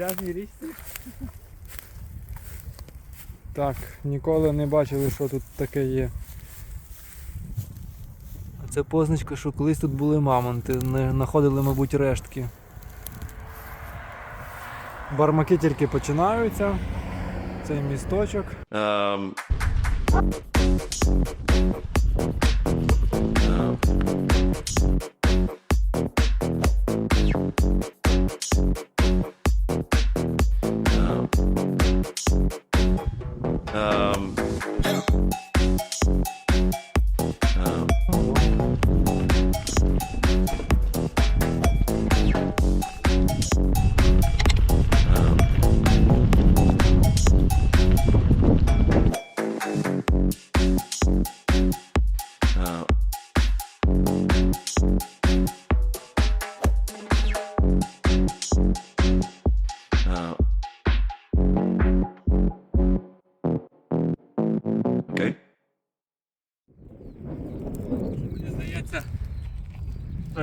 цій грязній річці. Так, ніколи не бачили, що тут таке є. А це позначка, що колись тут були мамонти, не знаходили, мабуть, рештки. Бармаки тільки починаються. Цей місточок. Um,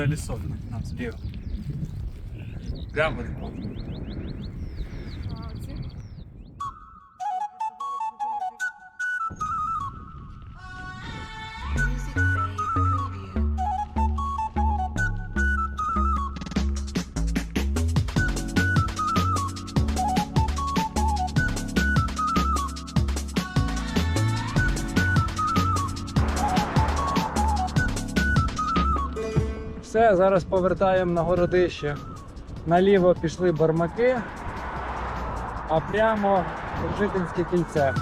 лісок там зліва. Прямо. Music Зараз повертаємо на городище. Наліво пішли бармаки, а прямо в жительське кільце.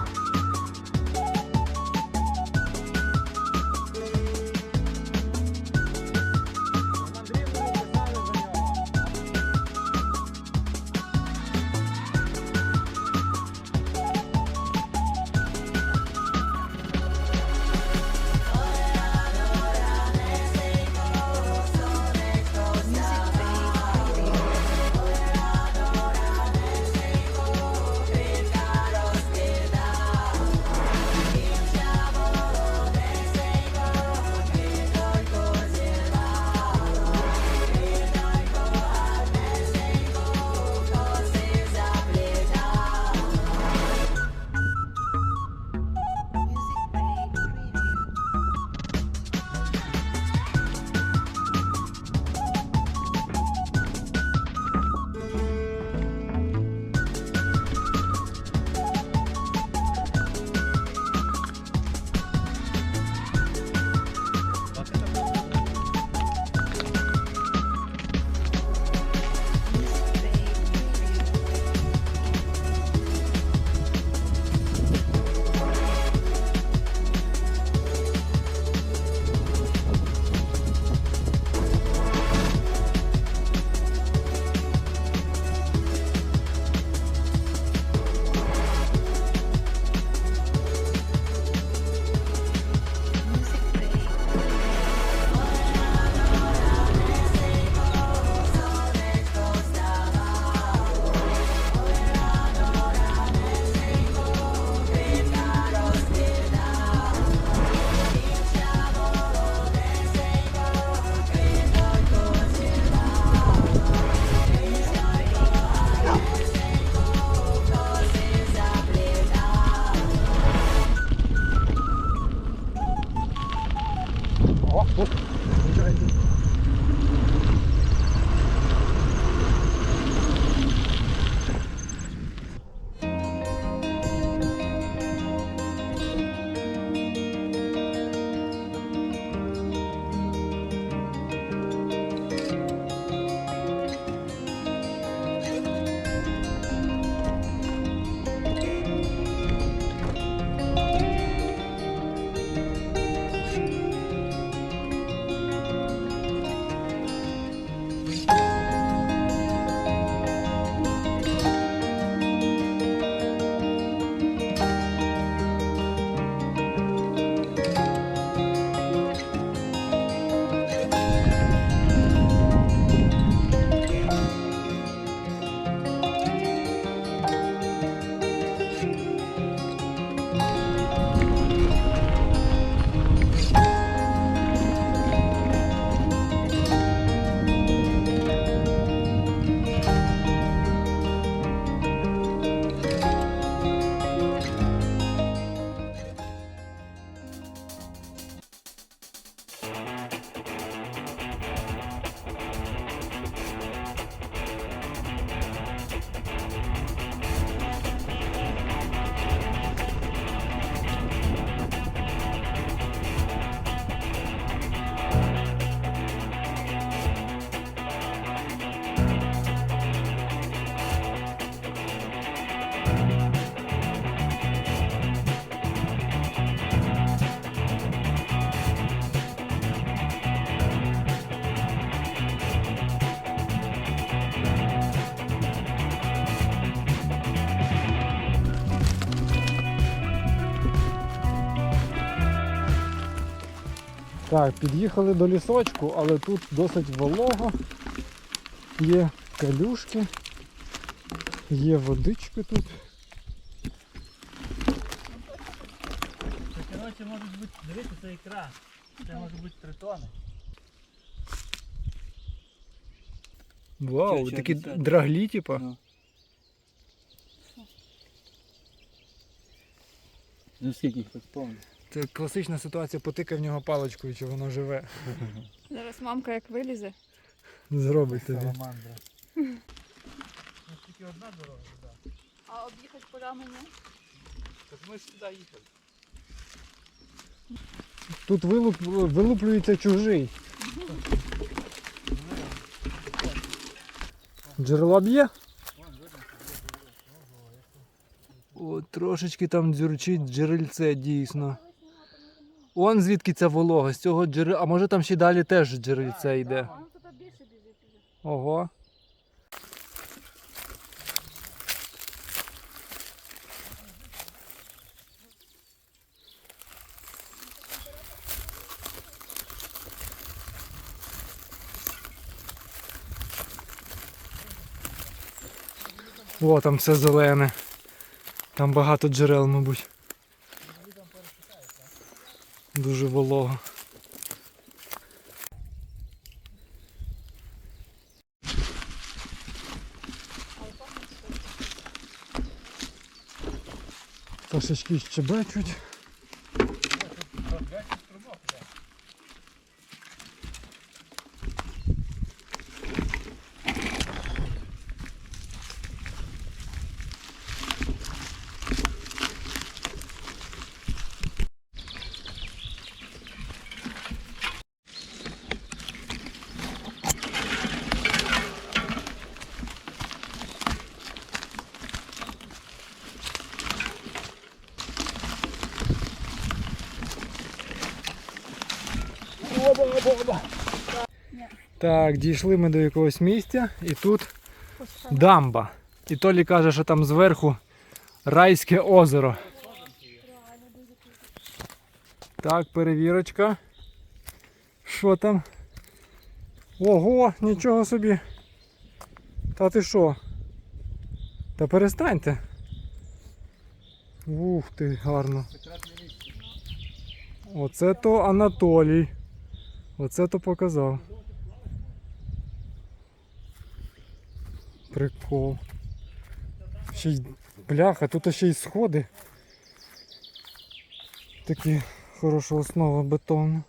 Так, під'їхали до лісочку, але тут досить волого. Є калюшки, є водички тут. Це, коротше, можуть бути, дивіться, це ікра. Це може бути три тони. Вау, такі драглі, типа. Ну. Ну скільки їх тут повно? Це класична ситуація, потикай в нього паличкою, чи воно живе. Зараз мамка як вилізе. Зробить тобі. Саламандра. Тільки одна дорога, так. А об'їхати полями ні? Так ми ж сюди їхали. Тут вилуп, вилуплюється чужий. Джерело б'є? О, трошечки там дзюрчить джерельце дійсно. Он звідки ця волога, з цього джерела. А може там ще далі теж джерельце йде. Ого. О, там все зелене. Там багато джерел, мабуть. Дуже волого. Пташечки щебечуть. Так, дійшли ми до якогось місця і тут дамба. І Толі каже, що там зверху райське озеро. Так, перевірочка. Що там? Ого, нічого собі. Та ти що? Та перестаньте. Ух ти, гарно. Оце то Анатолій. Оце то показав. Прикол. Ще й бляха, тут ще й сходи. Такі хороша основа бетону.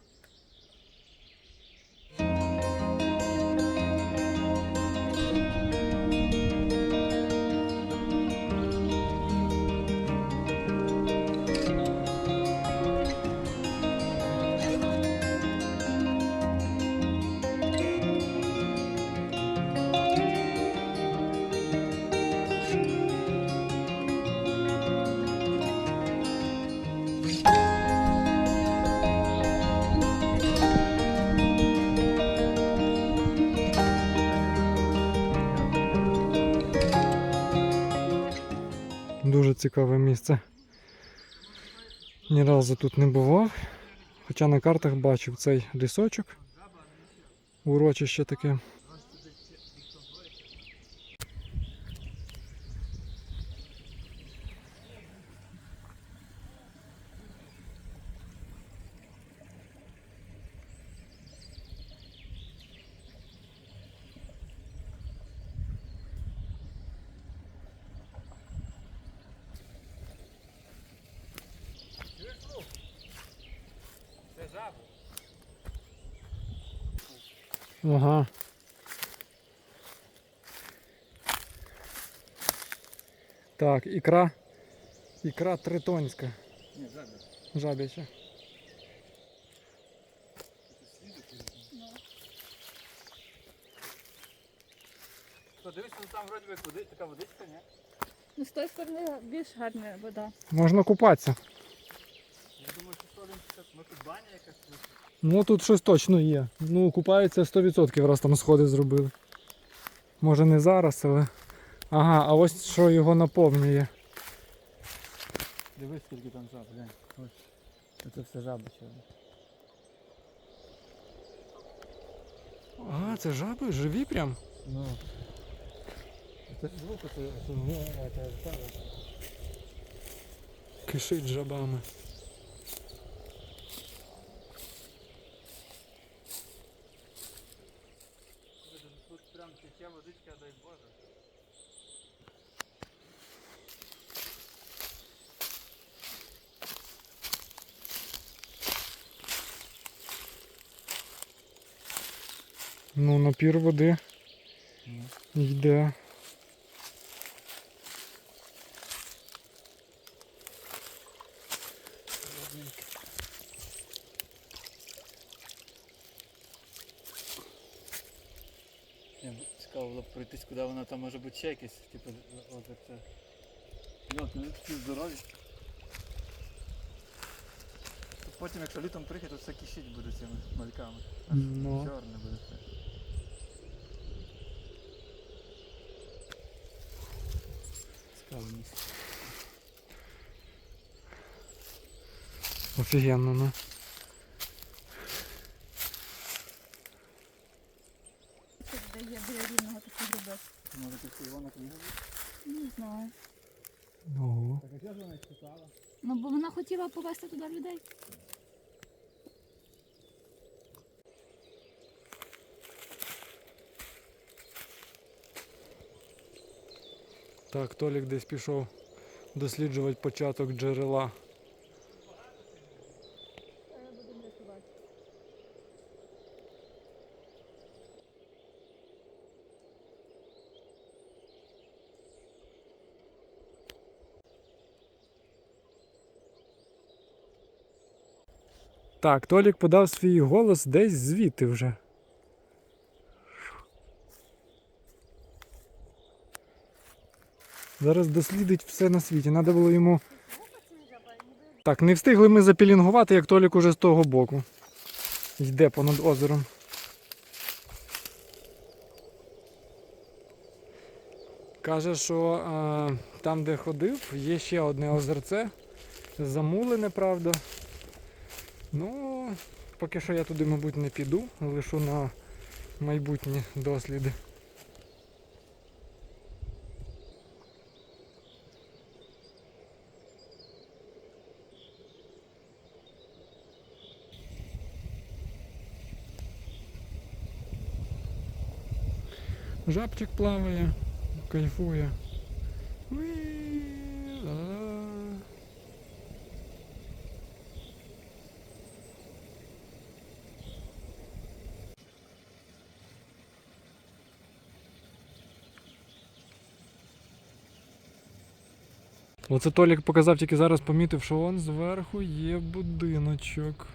Цікаве місце. Ні разу тут не бував. Хоча на картах бачив цей лісочок. Урочище таке. Це жаба. Ага. Так, ікра. Ікра тритонська. Ні, жаба. Жабяча. Дивишся, ну там вроді би така водичка, ні? Ну з тої сторони більш гарна вода. Можна купатися. Я думаю, що Солін, ми тут баня якась. ну, Ну тут щось точно є. Ну, купаються 100% раз там сходи зробили. Може не зараз, але. Ага, а ось що його наповнює. Дивись, скільки там жаб, глянь. Ось. Це все жаби сьогодні. Ага, це жаби, живі прям. Ну. Це звук, це, це. Ну, Кишить жабами. Напір води йде. Ну, Цікаво було б пройтись, куди вона там може бути ще якесь, типу, озеро це. Йо, ти такі здорові. Потім, якщо літом приїхати, то все кишіть буде цими мальками. Аж Ну. Чорне буде все. Цікаво вниз. Офігенно, ну. Тут де є біля рівного такий грибок. Може ти Івана книга? Не знаю. Ого. Так а що ж вона читала? Ну бо вона хотіла повезти туди людей. Так, Толік десь пішов досліджувати початок джерела. Так, Толік подав свій голос десь звідти вже. Зараз дослідить все на світі. Треба було йому. Так, не встигли ми запілінгувати, як Толік уже з того боку. Йде понад озером. Каже, що е, там, де ходив, є ще одне озерце. Замулене, правда. Ну, поки що я туди, мабуть, не піду, лишу на майбутні досліди. Жабчик плаває, кайфує. Оце Толік показав, тільки зараз помітив, що вон зверху є будиночок.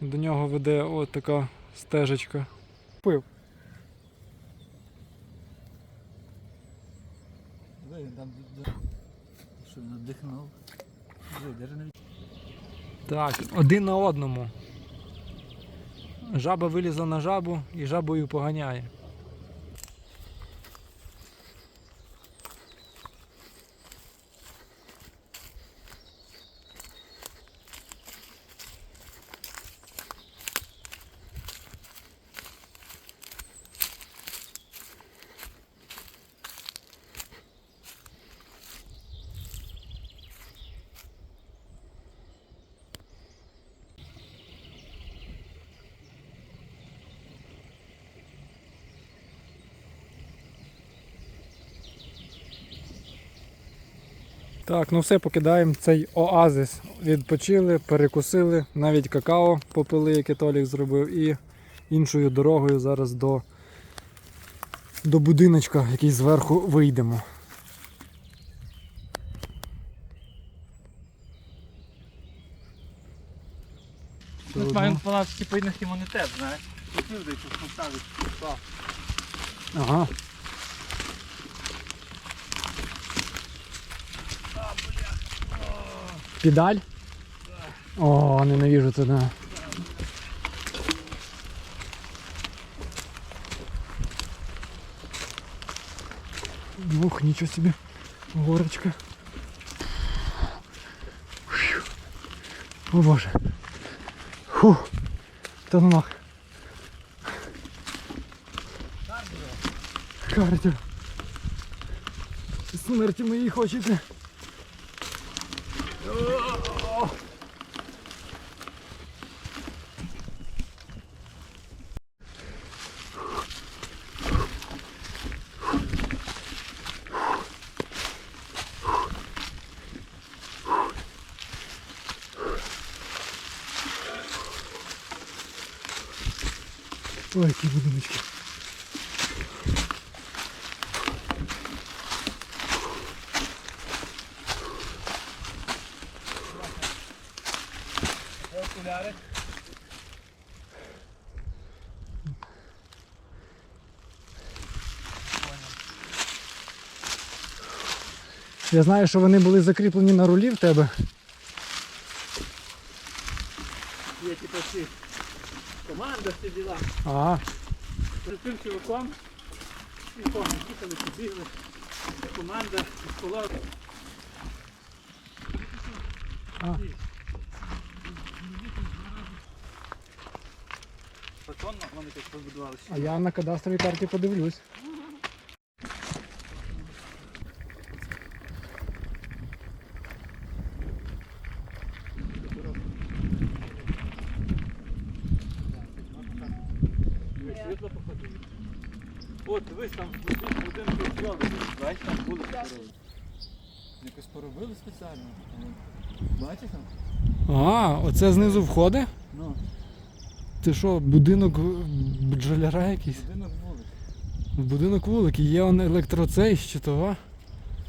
До нього веде от така стежечка. Пив. Ви там що надихнув. Так, один на одному. Жаба вилізла на жабу і жабою поганяє. Так, ну все, покидаємо цей оазис. Відпочили, перекусили, навіть какао попили, яке Толік зробив, і іншою дорогою зараз до, до будиночка, який зверху вийдемо. Тут маємо по нас типу імунітет, знаєш. Тут. Ага. Педаль? О, ненавижу це, да. Ух, ничего себе. Горочка. О боже. Фу. Та ну карті. Смерті моїй хочете. Ой, які будиночки. Я знаю, що вони були закріплені на рулі в тебе. Є типу ці команда, всі діла. А, З тим чуваком. І помню, їхали, побігли. Команда школа. А. Бетонно вони так а я на кадастровій карті подивлюсь. Дивись, світло походить. От, дивись, там будинок будинки зробили. Бачиш, там вулицю поробили. Якось поробили спеціально. Бачиш там? А, оце знизу входи? Ну, Ти що, будинок бджоляра якийсь? будинок вулиць. В будинок вулики, є он електроцей, щитова.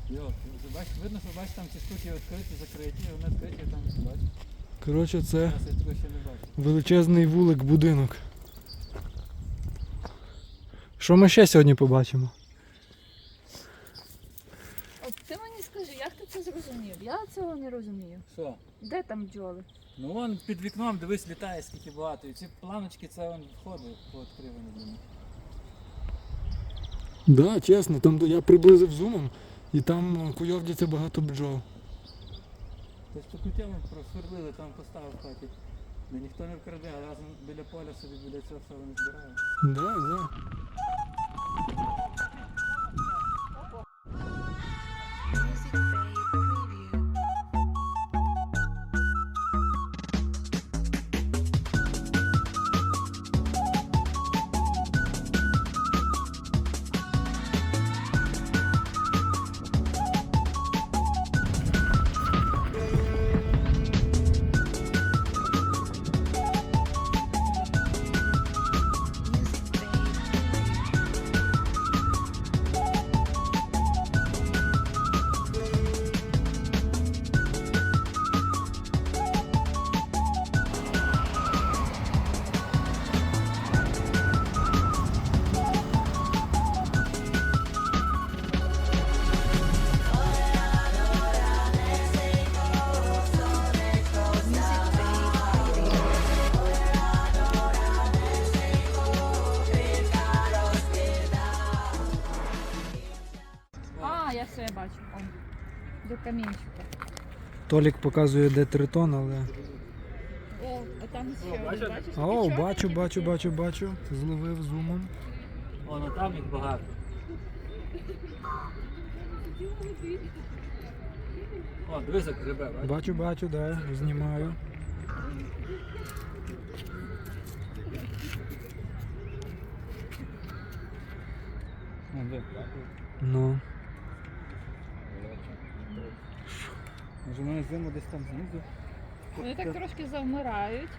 Йо, бачиш, видно, що бачиш там ці штуки відкриті, закриті, вони відкриті там, не бачиш. Коротше, це величезний вулик будинок. Що ми ще сьогодні побачимо? От ти мені скажи, як ти це зрозумів? Я цього не розумію. Що? Де там бджоли? Ну вон під вікном, дивись, літає скільки багато. І ці планочки це вон входи пооткривані для них. Да, чесно, там я приблизив зумом і там куйовдяться багато бджол. Тобто кутєву просверлили, там поставив хаті. Де ніхто не вкраде, а разом біля поля собі біля цього все вони збирають. Да, да. Толік показує, де тритон, але. О, а там ще бачиш? О, бачу, бачу, бачу, бачу. Зловив зумом. Воно там їх багато. О, дивись, як грибе, бачиш? Бачу, бачу, да, знімаю. Ну, де? Ну. Може вони зиму десь там знизу? Вони так трошки завмирають.